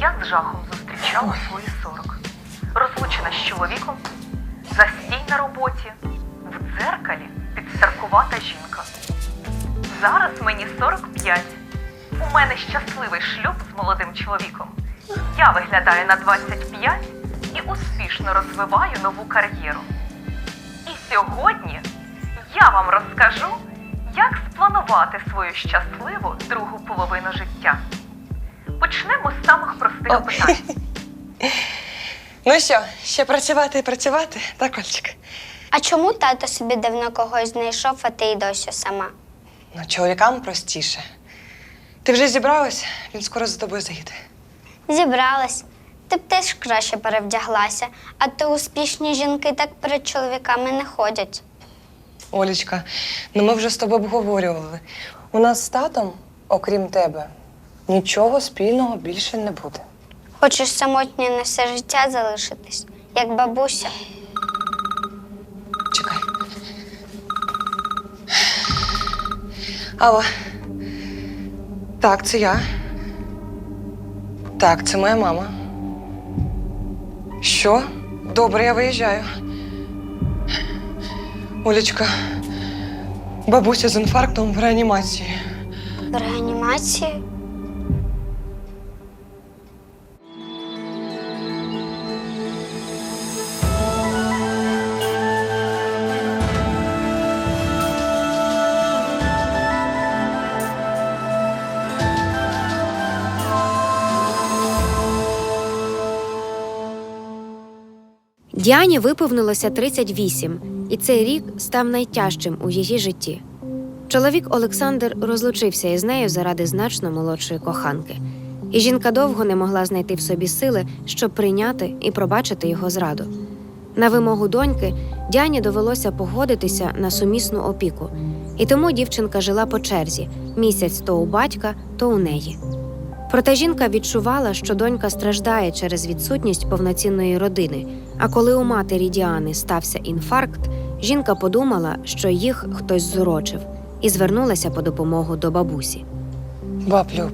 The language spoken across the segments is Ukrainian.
Я з жахом зустрічала свої 40. Розлучена з чоловіком, застій на роботі, в дзеркалі підстаркувата жінка. Зараз мені 45. У мене щасливий шлюб з молодим чоловіком. Я виглядаю на 25 і успішно розвиваю нову кар'єру. І сьогодні я вам розкажу, як спланувати свою щасливу другу половину життя. Почнемо з самих простих О. питань. Ну що, ще працювати і працювати, так, Ольчик? А чому тато собі давно когось знайшов, а ти й досі сама? Ну, чоловікам простіше. Ти вже зібралась? Він скоро за тобою заїде. Зібралась. Ти б теж краще перевдяглася, а то успішні жінки так перед чоловіками не ходять. Олічка, ну ми вже з тобою обговорювали. У нас з татом, окрім тебе, нічого спільного більше не буде. Хочеш самотньо на все життя залишитись, як бабуся. Чекай. Алло. Так, це я. Так, це моя мама. Що? Добре, я виїжджаю. Олечка, бабуся з інфарктом в реанімації. В реанімації? Діані виповнилося 38, і цей рік став найтяжчим у її житті. Чоловік Олександр розлучився із нею заради значно молодшої коханки, і жінка довго не могла знайти в собі сили, щоб прийняти і пробачити його зраду. На вимогу доньки Діані довелося погодитися на сумісну опіку, і тому дівчинка жила по черзі місяць то у батька, то у неї. Проте жінка відчувала, що донька страждає через відсутність повноцінної родини. А коли у матері Діани стався інфаркт, жінка подумала, що їх хтось зурочив, і звернулася по допомогу до бабусі. Баб Люб,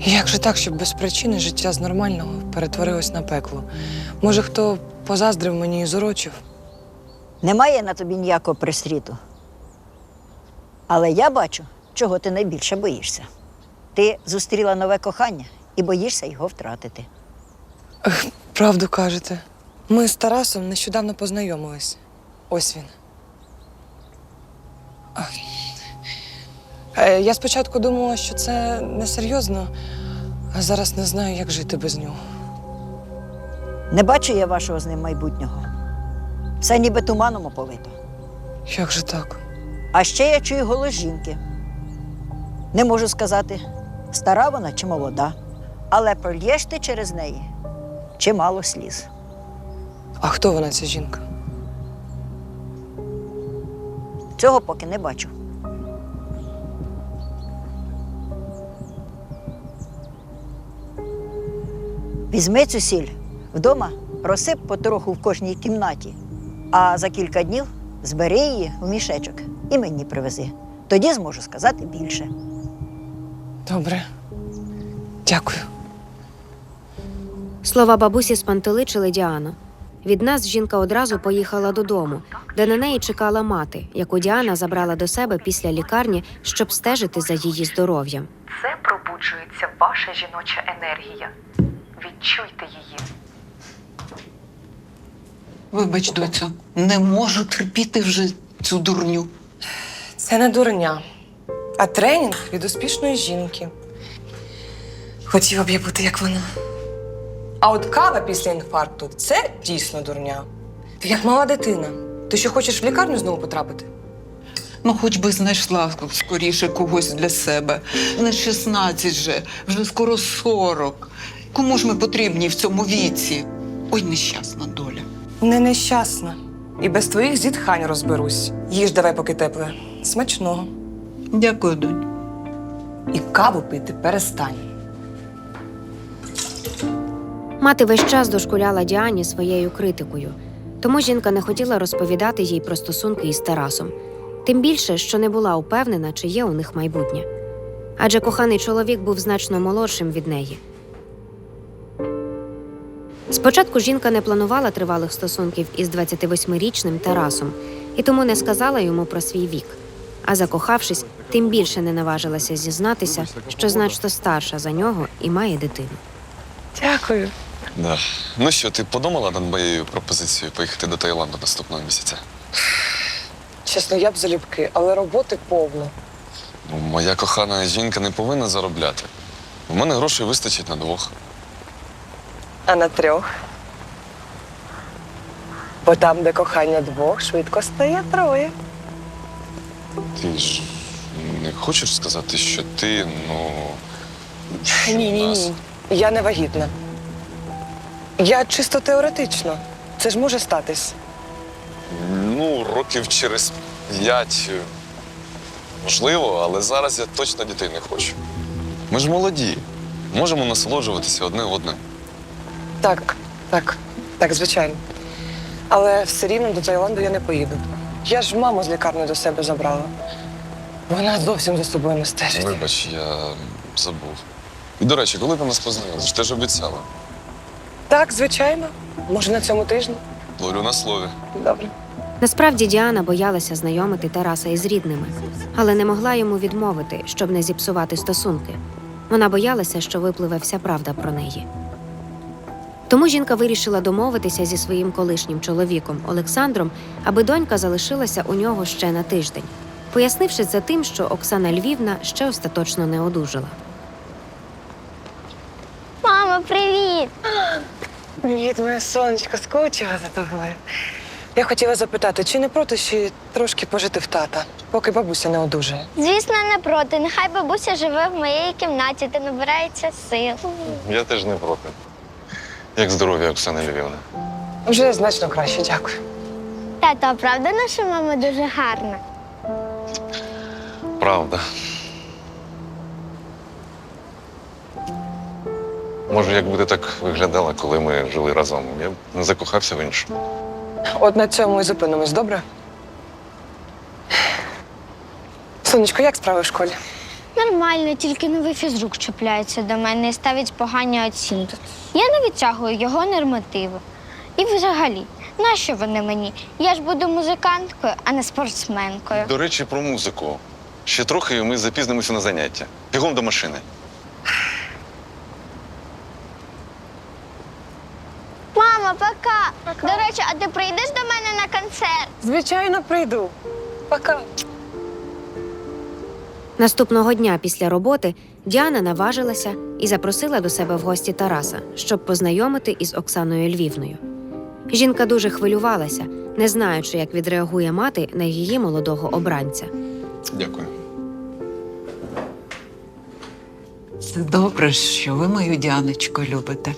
як же так, щоб без причини життя з нормального перетворилось на пекло? Може, хто позаздрив мені і зорочив? Немає на тобі ніякого пристріту. Але я бачу, чого ти найбільше боїшся. Ти зустріла нове кохання і боїшся його втратити. Правду кажете. Ми з Тарасом нещодавно познайомились. Ось він. Е, Я спочатку думала, що це несерйозно, а зараз не знаю, як жити без нього. Не бачу я вашого з ним майбутнього. Все ніби туманом оповито. Як же так? А ще я чую голос жінки. Не можу сказати, стара вона чи молода, але прольєш ти через неї чимало сліз. А хто вона, ця жінка? Цього поки не бачу. Візьми цю сіль вдома, розсип потроху в кожній кімнаті, а за кілька днів збери її в мішечок і мені привези. Тоді зможу сказати більше. Добре. Дякую. Слова бабусі спантеличили Діану. Від нас жінка одразу поїхала додому, де на неї чекала мати, яку Діана забрала до себе після лікарні, щоб стежити за її здоров'ям. Це пробуджується ваша жіноча енергія. Відчуйте її. Вибач, доцю, не можу терпіти вже цю дурню. Це не дурня, а тренінг від успішної жінки. Хотіла б я бути як вона. А от кава після інфаркту це дійсно дурня. Ти як мала дитина. Ти що хочеш в лікарню знову потрапити? Ну, хоч би знайшла скоріше когось для себе. Не 16 же, вже скоро 40. Кому ж ми потрібні в цьому віці? Ой, нещасна доля. Не нещасна. І без твоїх зітхань розберусь. Їж давай, поки тепле. Смачного. Дякую, донь. І каву пити перестань. Мати весь час дошкуляла Діані своєю критикою, тому жінка не хотіла розповідати їй про стосунки із Тарасом, тим більше, що не була упевнена, чи є у них майбутнє. Адже коханий чоловік був значно молодшим від неї. Спочатку жінка не планувала тривалих стосунків із 28-річним Тарасом і тому не сказала йому про свій вік. А закохавшись, тим більше не наважилася зізнатися, що значно старша за нього і має дитину. Дякую. Да. Ну що, ти подумала над моєю пропозицією поїхати до Таїланду наступного місяця? Чесно, я б залюбки, але роботи повно. Ну, моя кохана жінка не повинна заробляти. У мене грошей вистачить на двох. А на трьох. Бо там, де кохання двох, швидко стає троє. Ти ж не хочеш сказати, що ти, ну. Ні, ні, нас- ні. Я не вагітна. Я чисто теоретично. Це ж може статись. Ну, років через п'ять. е, Можливо, але зараз я точно дітей не хочу. Ми ж молоді. Можемо насолоджуватися одне одним. Так, так, так, звичайно. Але все рівно до Таїланду я не поїду. Я ж маму з лікарні до себе забрала. Вона зовсім за собою не стежить. Вибач, я забув. І, до речі, коли ти нас познайомиш, ти ж обіцяла. Так, звичайно. Може, на цьому тижні? Ловлю на слові. Добре. Насправді Діана боялася знайомити Тараса із рідними, але не могла йому відмовити, щоб не зіпсувати стосунки. Вона боялася, що випливе вся правда про неї. Тому жінка вирішила домовитися зі своїм колишнім чоловіком Олександром, аби донька залишилася у нього ще на тиждень, пояснивши за тим, що Оксана Львівна ще остаточно не одужала. Мамо, привіт! Привіт, моє сонечко, скучила за тобою. Я хотіла запитати, чи не проти ще трошки пожити в тата, поки бабуся не одужає. Звісно, не проти. Нехай бабуся живе в моїй кімнаті та набирається сил. Я теж не проти. Як здоров'я, Оксана Львівна? Вже значно краще, дякую. Тато, а правда наша мама дуже гарна? Правда. Може, якби ти так виглядала, коли ми жили разом, я б не закохався в іншу. От на цьому і зупинимось, добре? Сонечко, як справи в школі? Нормально, тільки новий фізрук чіпляється до мене і ставить погані оцінки. Я не відтягую його нормативи. І взагалі, нащо вони мені? Я ж буду музиканткою, а не спортсменкою. До речі, про музику. Ще трохи і ми запізнимося на заняття. Бігом до машини. Мама, пока! До речі, а ти прийдеш до мене на концерт? Звичайно, прийду. Пока. Наступного дня після роботи Діана наважилася і запросила до себе в гості Тараса, щоб познайомити із Оксаною Львівною. Жінка дуже хвилювалася, не знаючи, як відреагує мати на її молодого обранця. Дякую. Це добре, що ви мою Діаночку любите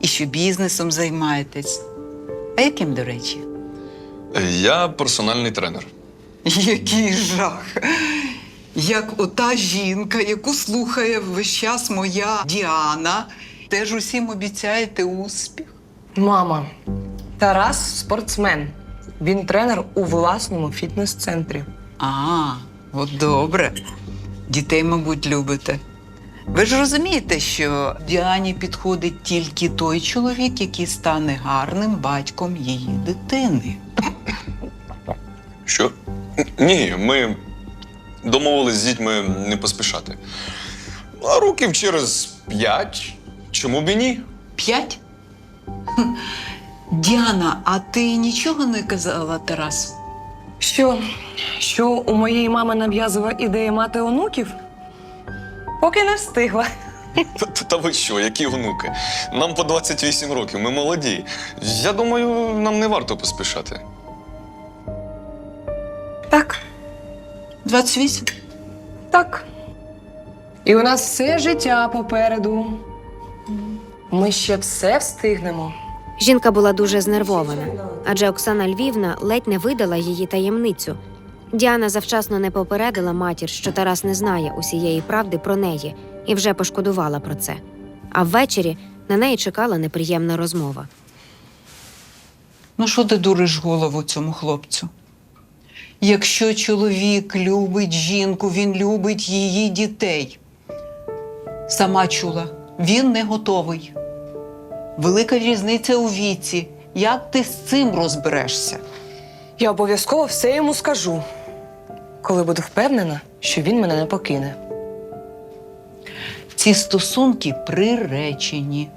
і що бізнесом займаєтесь. А яким, до речі? Я персональний тренер. Який жах. Як ота жінка, яку слухає весь час моя Діана, теж усім обіцяєте успіх. Мама, Тарас спортсмен. Він тренер у власному фітнес-центрі. А, от добре. Дітей, мабуть, любите. Ви ж розумієте, що Діані підходить тільки той чоловік, який стане гарним батьком її дитини. Що? Ні, ми домовились з дітьми не поспішати. А років через п'ять. Чому б і ні? П'ять? Діана, а ти нічого не казала Тарасу? Що? Що у моєї мами нав'язова ідея мати онуків? Поки не встигла. Та, та- ви що, які онуки? Нам по 28 років, ми молоді. Я думаю, нам не варто поспішати. Так, 28? так. І у нас все життя попереду. Ми ще все встигнемо. Жінка була дуже знервована, адже Оксана Львівна ледь не видала її таємницю. Діана завчасно не попередила матір, що Тарас не знає усієї правди про неї, і вже пошкодувала про це. А ввечері на неї чекала неприємна розмова. Ну, що ти дуриш голову цьому хлопцю? Якщо чоловік любить жінку, він любить її дітей. Сама чула, він не готовий. велика різниця у віці. Як ти з цим розберешся? Я обов'язково все йому скажу, коли буду впевнена, що він мене не покине. Ці стосунки приречені.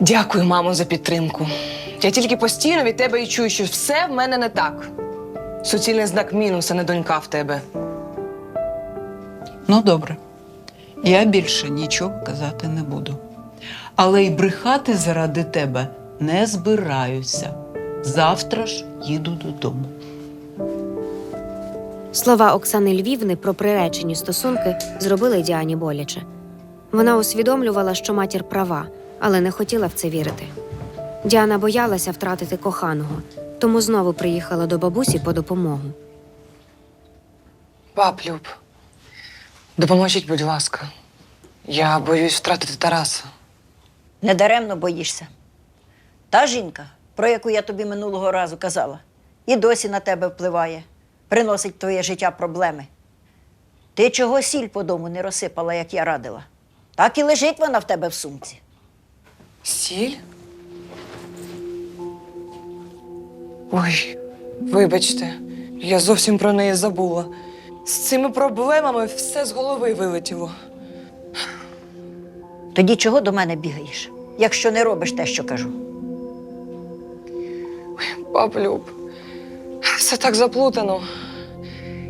Дякую, мамо, за підтримку. Я тільки постійно від тебе і чую, що все в мене не так. Суцільний знак мінус, а не донька в тебе. Ну, добре. Я більше нічого казати не буду. Але й брехати заради тебе не збираюся. Завтра ж їду додому. Слова Оксани Львівни про приречені стосунки зробили Діані боляче. Вона усвідомлювала, що матір права, але не хотіла в це вірити. Діана боялася втратити коханого, тому знову приїхала до бабусі по допомогу. Пап, Люб, допоможіть, будь ласка. Я боюсь втратити Тараса. Недаремно боїшся. Та жінка, про яку я тобі минулого разу казала, і досі на тебе впливає, приносить в твоє життя проблеми. Ти чого сіль по дому не розсипала, як я радила? Так і лежить вона в тебе в сумці. Сіль? Ой, вибачте, я зовсім про неї забула. З цими проблемами все з голови вилетіло. Тоді чого до мене бігаєш, якщо не робиш те, що кажу? Пап, Люб, все так заплутано.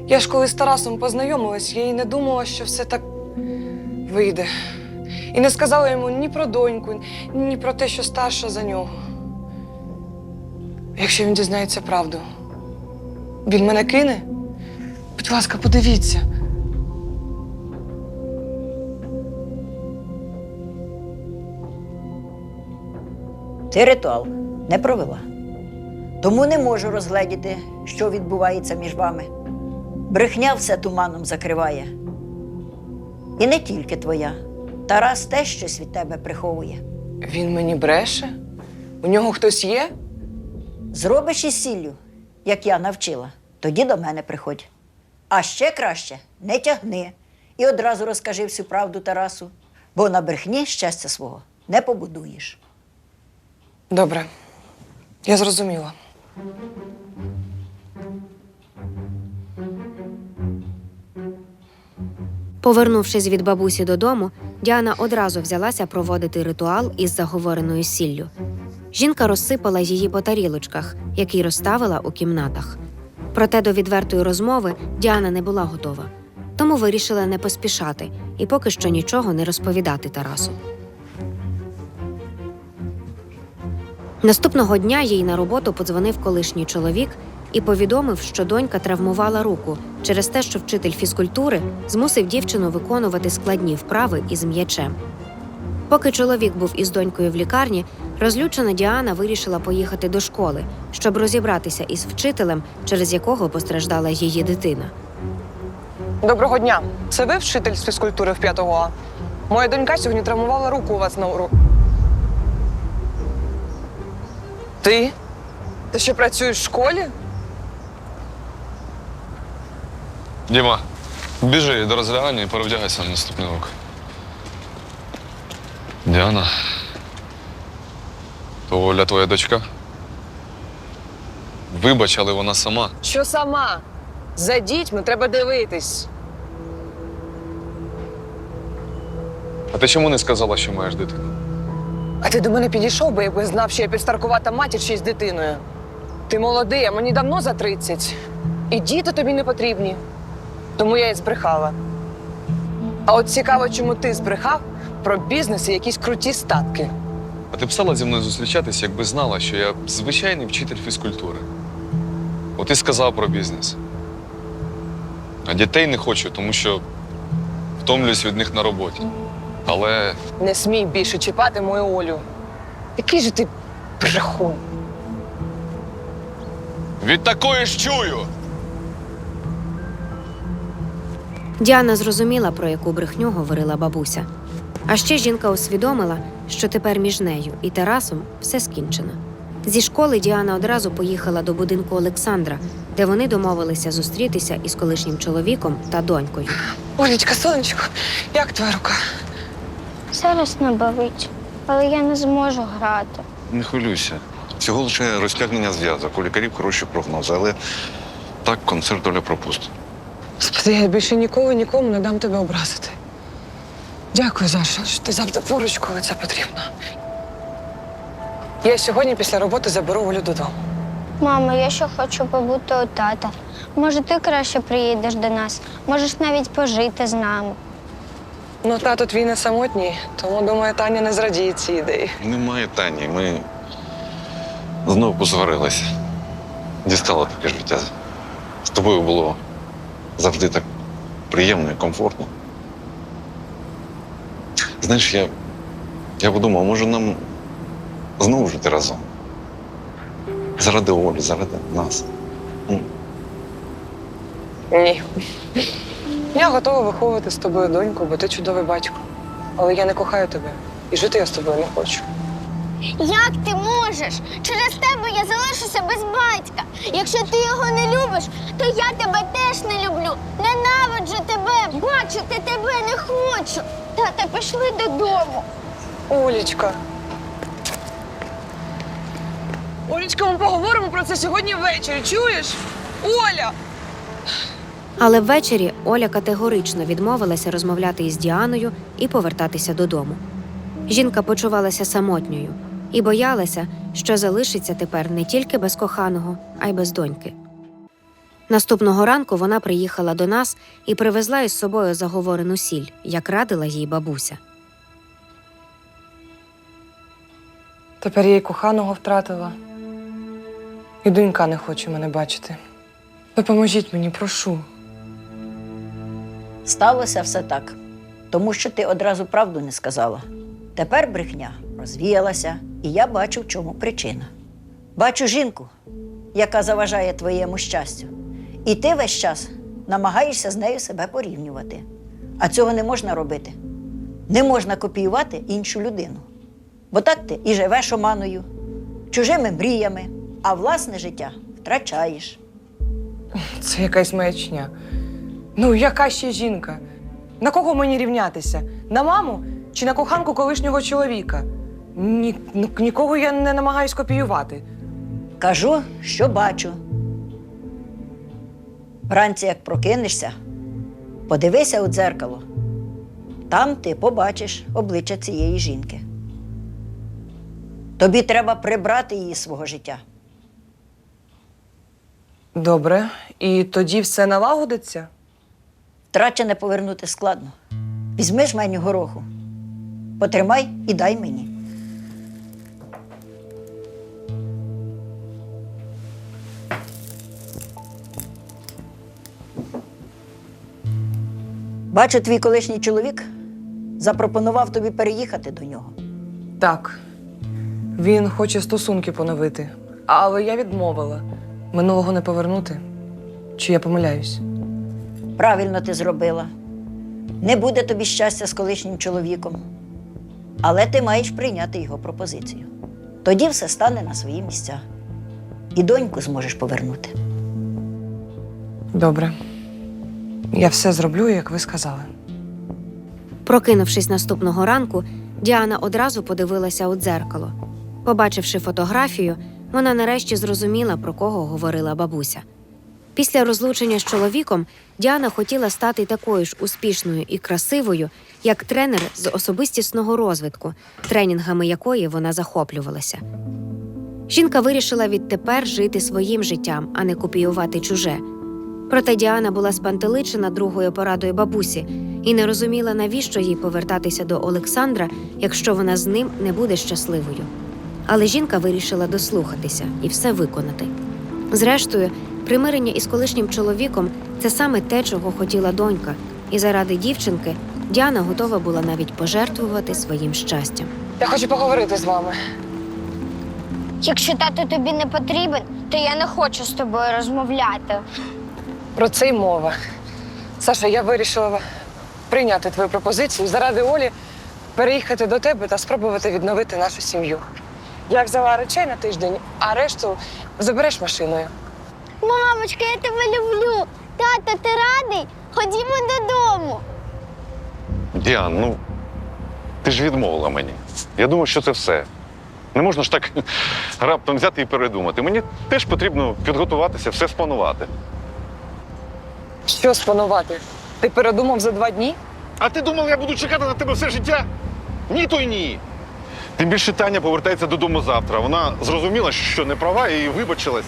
Я ж коли з Тарасом познайомилась, я і не думала, що все так вийде. І не сказала йому ні про доньку, ні про те, що старша за нього. Якщо він дізнається правду, він мене кине? Будь ласка, подивіться. Ти ритуал не провела. Тому не можу розгледіти, що відбувається між вами. Брехня все туманом закриває. І не тільки твоя. Тарас теж щось від тебе приховує. Він мені бреше? У нього хтось є? Зробиш із сіллю, як я навчила, тоді до мене приходь. А ще краще не тягни і одразу розкажи всю правду Тарасу, бо на брехні щастя свого не побудуєш. Добре, я зрозуміла. Повернувшись від бабусі додому, Діана одразу взялася проводити ритуал із заговореною сіллю. Жінка розсипала її по тарілочках, які розставила у кімнатах. Проте до відвертої розмови Діана не була готова, тому вирішила не поспішати і поки що нічого не розповідати Тарасу. Наступного дня їй на роботу подзвонив колишній чоловік і повідомив, що донька травмувала руку через те, що вчитель фізкультури змусив дівчину виконувати складні вправи із м'ячем. Поки чоловік був із донькою в лікарні, розлючена Діана вирішила поїхати до школи, щоб розібратися із вчителем, через якого постраждала її дитина. Доброго дня. Це ви вчитель з фізкультури в 5 А? Моя донька сьогодні травмувала руку у вас на уроку. Ти? Ти ще працюєш в школі? Діма, біжи до розглядання і перевдягайся на наступний урок. Діана. То Оля твоя дочка? Вибач, але вона сама. Що сама? За дітьми треба дивитись. А ти чому не сказала, що маєш дитину? А ти до мене підійшов би, якби знав, що я підстаркувата матір ще з дитиною. Ти молодий, а мені давно за 30. І діти тобі не потрібні. Тому я і збрехала. А от цікаво, чому ти збрехав про бізнес і якісь круті статки. А ти б стала зі мною зустрічатись, якби знала, що я звичайний вчитель фізкультури. От і сказав про бізнес. А дітей не хочу, тому що втомлююсь від них на роботі. Але Не смій більше чіпати мою Олю. Який же ти брехун. від такої ж чую! Діана зрозуміла, про яку брехню говорила бабуся. А ще жінка усвідомила, що тепер між нею і Тарасом все скінчено. Зі школи Діана одразу поїхала до будинку Олександра, де вони домовилися зустрітися із колишнім чоловіком та донькою. Олічка, сонечко, як твоя рука? Зараз не болить, але я не зможу грати. Не хвилюйся. Всього лише розтягнення зв'язок. У лікарів хороші прогнози, але так концерт доля пропустить. Господи, я більше ніколи нікому не дам тебе образити. Дякую, Заша, що ти завжди поруч, коли це потрібно. Я сьогодні після роботи заберу Олю додому. Мамо, я ще хочу побути у тата. Може, ти краще приїдеш до нас, можеш навіть пожити з нами. Ну, тато твій не самотній, тому думаю, Таня не зрадіє цій ідеї. Немає Тані. Ми знову посварилися. Дістала таке життя. З тобою було завжди так приємно і комфортно. Знаєш, я, я подумав, може нам знову жити разом. Заради Олі, заради нас. М. Ні. Я готова виховувати з тобою доньку, бо ти чудовий батько. Але я не кохаю тебе. І жити я з тобою не хочу. Як ти можеш? Через тебе я залишуся без батька. Якщо ти його не любиш, то я тебе теж не люблю. Ненавиджу тебе, бачити тебе не хочу. Тата, пішли додому. Олічка. Олічка, ми поговоримо про це сьогодні ввечері. Чуєш? Оля! Але ввечері Оля категорично відмовилася розмовляти із Діаною і повертатися додому. Жінка почувалася самотньою і боялася, що залишиться тепер не тільки без коханого, а й без доньки. Наступного ранку вона приїхала до нас і привезла із собою заговорену сіль, як радила їй бабуся. Тепер я й коханого втратила. І донька не хоче мене бачити. Допоможіть мені, прошу. Сталося все так, тому що ти одразу правду не сказала. Тепер брехня розвіялася, і я бачу, в чому причина. Бачу жінку, яка заважає твоєму щастю. І ти весь час намагаєшся з нею себе порівнювати. А цього не можна робити. Не можна копіювати іншу людину. Бо так ти і живеш оманою, чужими мріями, а власне життя втрачаєш. Це якась маячня. Ну, яка ще жінка? На кого мені рівнятися? На маму чи на коханку колишнього чоловіка? Ні, ну, нікого я не намагаюсь копіювати. Кажу, що бачу. Вранці, як прокинешся, подивися у дзеркало. Там ти побачиш обличчя цієї жінки. Тобі треба прибрати її з свого життя. Добре, і тоді все налагодиться? Втрачене повернути складно. Візьми жменю гороху, потримай і дай мені. Бачу, твій колишній чоловік запропонував тобі переїхати до нього. Так. Він хоче стосунки поновити, але я відмовила. Минулого не повернути. Чи я помиляюсь? Правильно ти зробила. Не буде тобі щастя з колишнім чоловіком. Але ти маєш прийняти його пропозицію. Тоді все стане на свої місця. І доньку зможеш повернути. Добре. Я все зроблю, як ви сказали. Прокинувшись наступного ранку, Діана одразу подивилася у дзеркало. Побачивши фотографію, вона нарешті зрозуміла, про кого говорила бабуся. Після розлучення з чоловіком Діана хотіла стати такою ж успішною і красивою, як тренер з особистісного розвитку, тренінгами якої вона захоплювалася. Жінка вирішила відтепер жити своїм життям, а не копіювати чуже. Проте Діана була спантеличена другою порадою бабусі і не розуміла, навіщо їй повертатися до Олександра, якщо вона з ним не буде щасливою. Але жінка вирішила дослухатися і все виконати. Зрештою, примирення із колишнім чоловіком це саме те, чого хотіла донька, і заради дівчинки Діана готова була навіть пожертвувати своїм щастям. Я хочу поговорити з вами. Якщо тато тобі не потрібен, то я не хочу з тобою розмовляти. Про це й мова. Саша, я вирішила прийняти твою пропозицію заради Олі переїхати до тебе та спробувати відновити нашу сім'ю. Я взяла речей на тиждень, а решту забереш машиною. Мамочка, я тебе люблю. Тато, ти радий? Ходімо додому. Діан, ну Ти ж відмовила мені. Я думав, що це все. Не можна ж так раптом взяти і передумати. Мені теж потрібно підготуватися, все спланувати. Що спанувати? Ти передумав за два дні? А ти думав, я буду чекати на тебе все життя? Ні, то й ні. Тим більше Таня повертається додому завтра. Вона зрозуміла, що не права і вибачилась.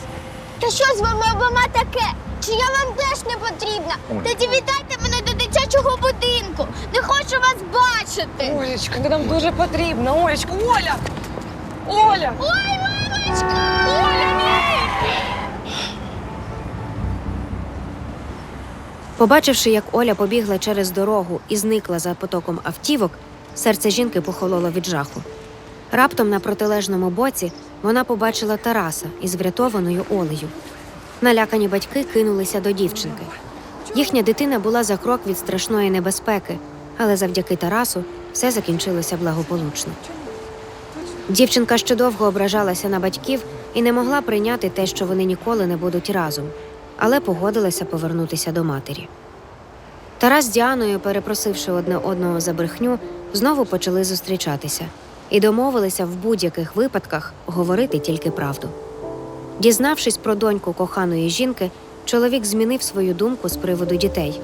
Та що з вами обома таке? Чи я вам теж не потрібна? Тоді віддайте мене до дитячого будинку. Не хочу вас бачити. Олечка, ти нам дуже потрібна. Олечка, Оля! Оля! Ой, мамочка! Оля, ні! Побачивши, як Оля побігла через дорогу і зникла за потоком автівок, серце жінки похололо від жаху. Раптом на протилежному боці вона побачила Тараса із врятованою Олею. Налякані батьки кинулися до дівчинки. Їхня дитина була за крок від страшної небезпеки, але завдяки Тарасу все закінчилося благополучно. Дівчинка ще довго ображалася на батьків і не могла прийняти те, що вони ніколи не будуть разом, але погодилася повернутися до матері. Тарас з Діаною, перепросивши одне одного за брехню, знову почали зустрічатися і домовилися в будь-яких випадках говорити тільки правду. Дізнавшись про доньку коханої жінки, чоловік змінив свою думку з приводу дітей.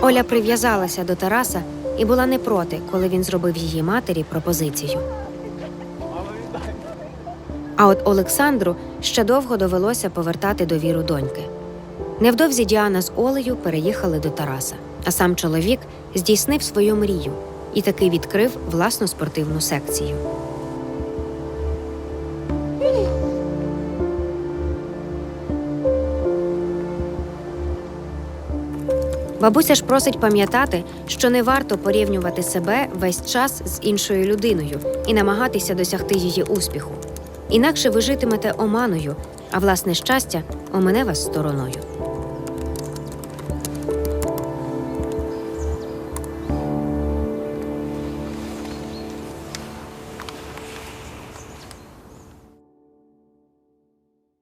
Оля прив'язалася до Тараса і була не проти, коли він зробив її матері пропозицію. А от Олександру ще довго довелося повертати довіру доньки. Невдовзі Діана з Олею переїхали до Тараса, а сам чоловік здійснив свою мрію і таки відкрив власну спортивну секцію. Бабуся ж просить пам'ятати, що не варто порівнювати себе весь час з іншою людиною і намагатися досягти її успіху. Інакше ви житимете оманою, а власне щастя омине вас стороною.